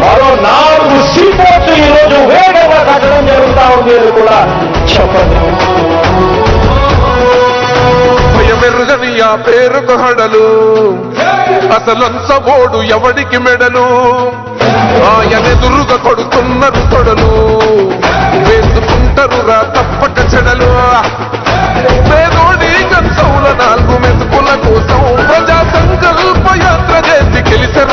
మరో నాలుగు సీపోర్ట్లు ఈ రోజు వేగంగా కట్టడం జరుగుతా ఉంది అని కూడా చెప్పండి. భయమెరుగని ఆ పేరుకు హడలు. అసలంచబోడు ఎవడికి మెడలు? ఆయనెదురుగా కొడుతున్నారు తొడలు. వేసుకుంటారు రా తప్పక చెడలు. పేదోడి గంతవుల నాలుగు మెతుకుల కోసం ప్రజా సంకల్ప యాత్ర చేసి గెలిచిన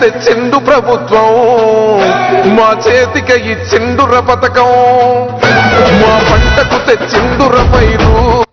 తెచ్చిండు ప్రభుత్వం. మా చేతికి ఇచ్చిండుర పథకం. మా పంటకు తెచ్చిండుర పైరు.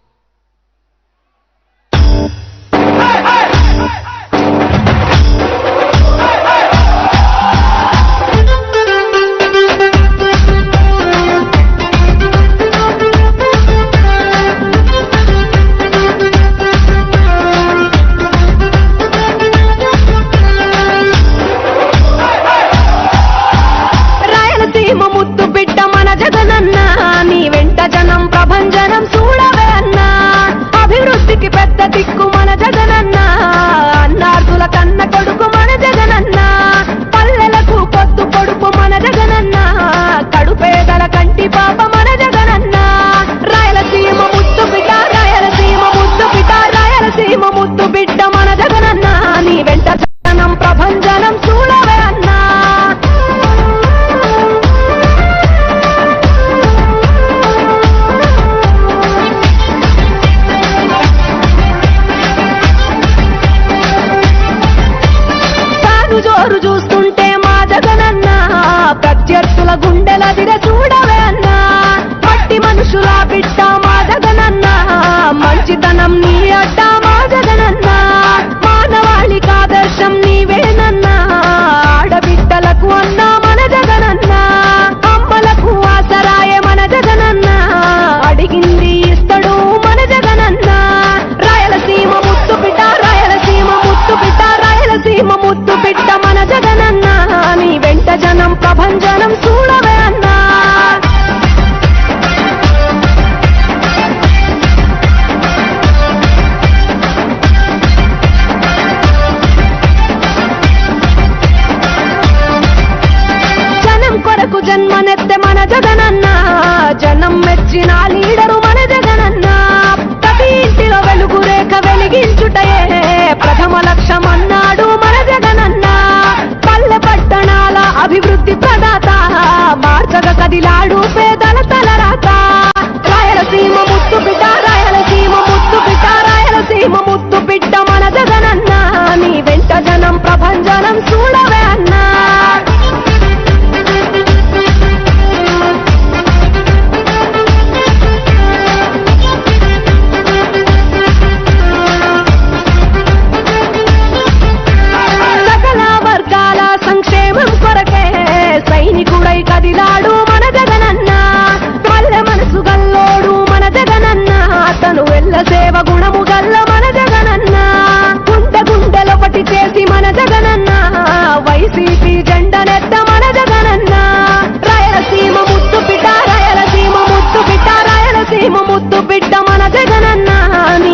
జగనన్నా నీ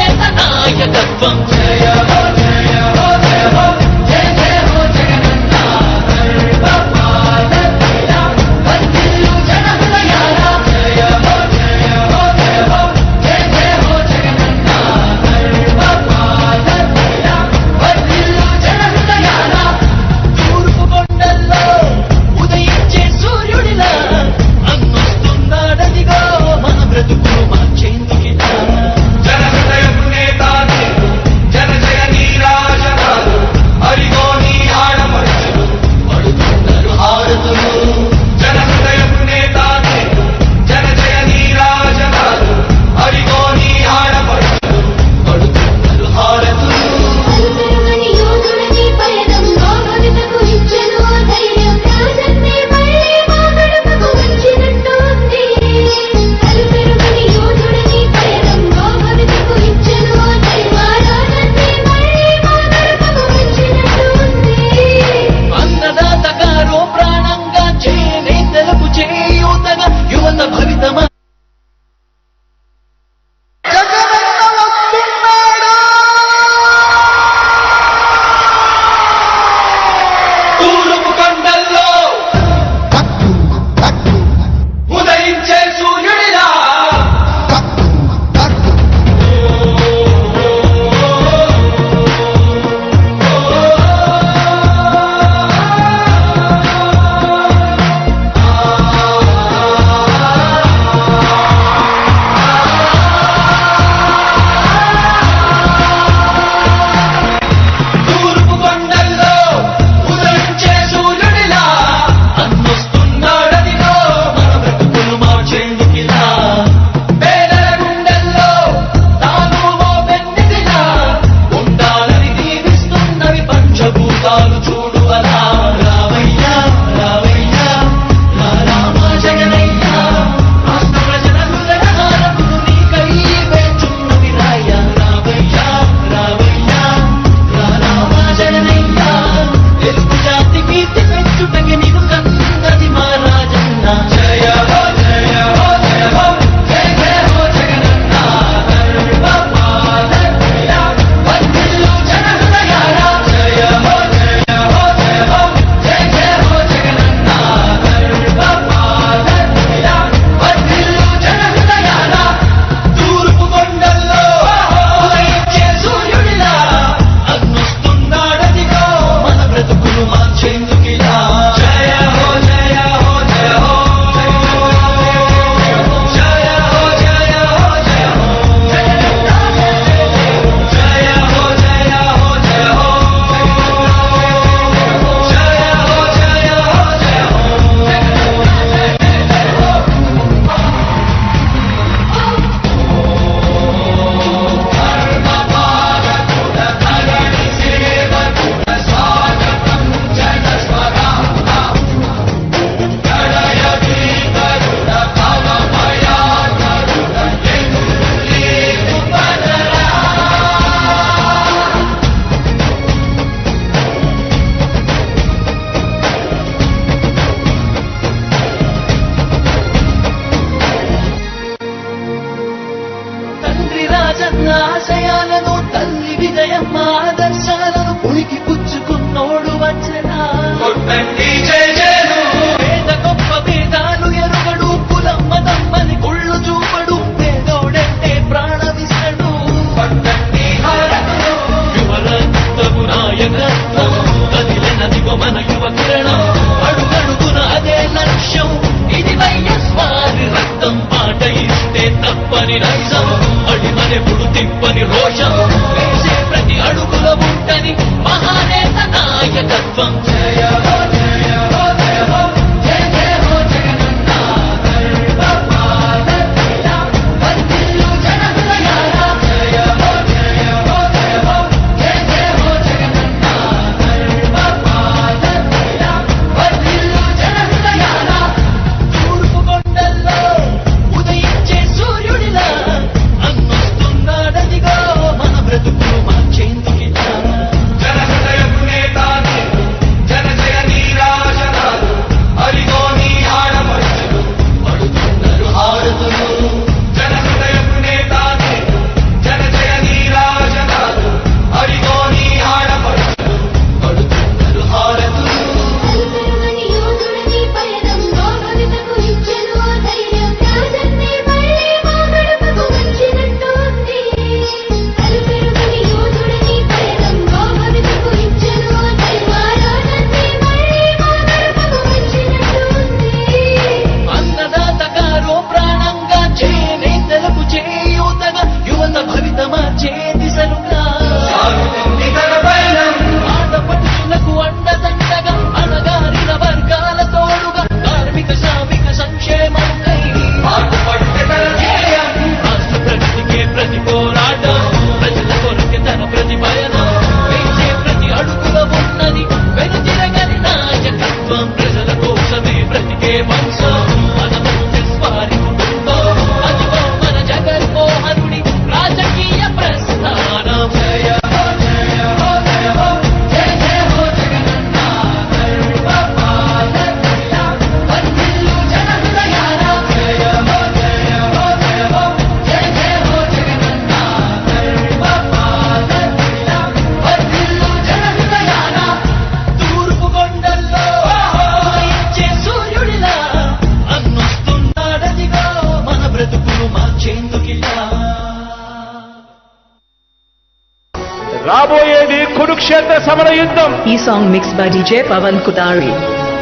యుద్ధం. ఈ song mix by DJ Pavan కుదారి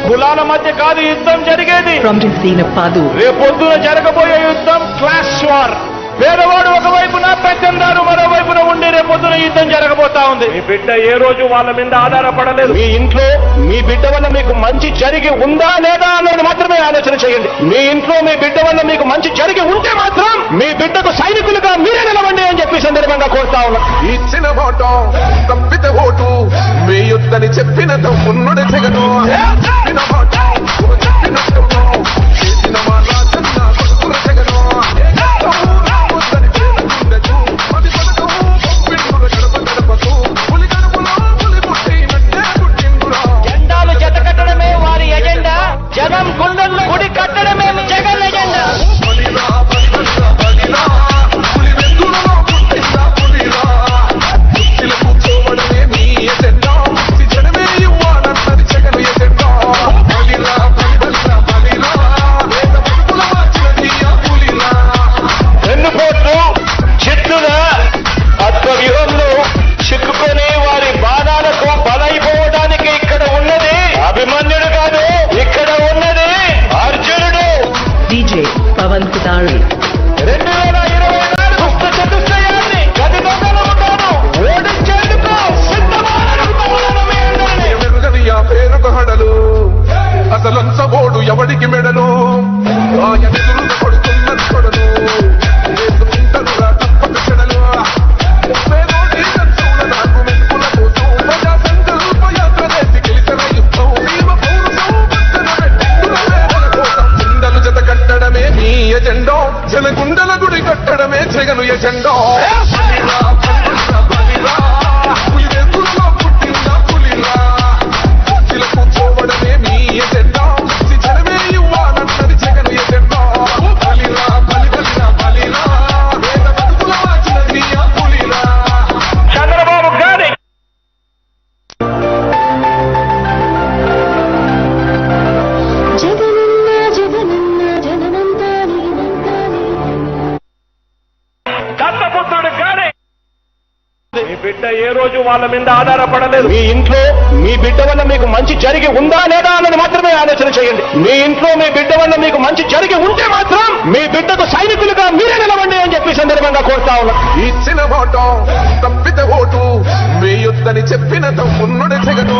కులాల మధ్య కాదు యుద్ధం జరిగేది. ఫ్రమ్ పాదు రేపు పొద్దున జరగబోయే యుద్ధం క్లాష్ వార్. పేదవాడు ఒకవైపున పెద్దందారు మరోవైపున ఉండి రేపొద్దున యుద్ధం జరగబోతా ఉంది. మీ బిడ్డ ఏ రోజు వాళ్ళ మీద ఆధారపడలేదు. మీ ఇంట్లో మీ బిడ్డ వల్ల మీకు మంచి జరిగి ఉందా లేదా అన్నది మాత్రమే ఆలోచన చేయండి. మీ ఇంట్లో మీ బిడ్డ వల్ల మీకు మంచి జరిగి ఉంటే మాత్రం మీ బిడ్డకు సైనికులుగా మీరే నిలవండి అని చెప్పి సందర్భంగా కోరుతా ఉన్నా. ఇచ్చిన ఓటం తప్పితే ఓటు మీ యుద్ధని చెప్పిన తమ్మున్నడు జగను వాళ్ళ మీద ఆధారపడలేదు. మీ ఇంట్లో మీ బిడ్డ వల్ల మీకు మంచి జరిగి ఉందా లేదా అన్నది మాత్రమే ఆలోచన చేయండి. మీ ఇంట్లో మీ బిడ్డ వల్ల మీకు మంచి జరిగి ఉంటే మాత్రం మీ బిడ్డకు సైనికులుగా మీరే నిలవండి అని చెప్పి సందర్భంగా కోరుతా ఉన్నా. ఇచ్చిన ఓటం తప్పితే ఓటు మీ యుద్ధని చెప్పిన తమ్మున్నడు జగను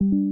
జగనన్న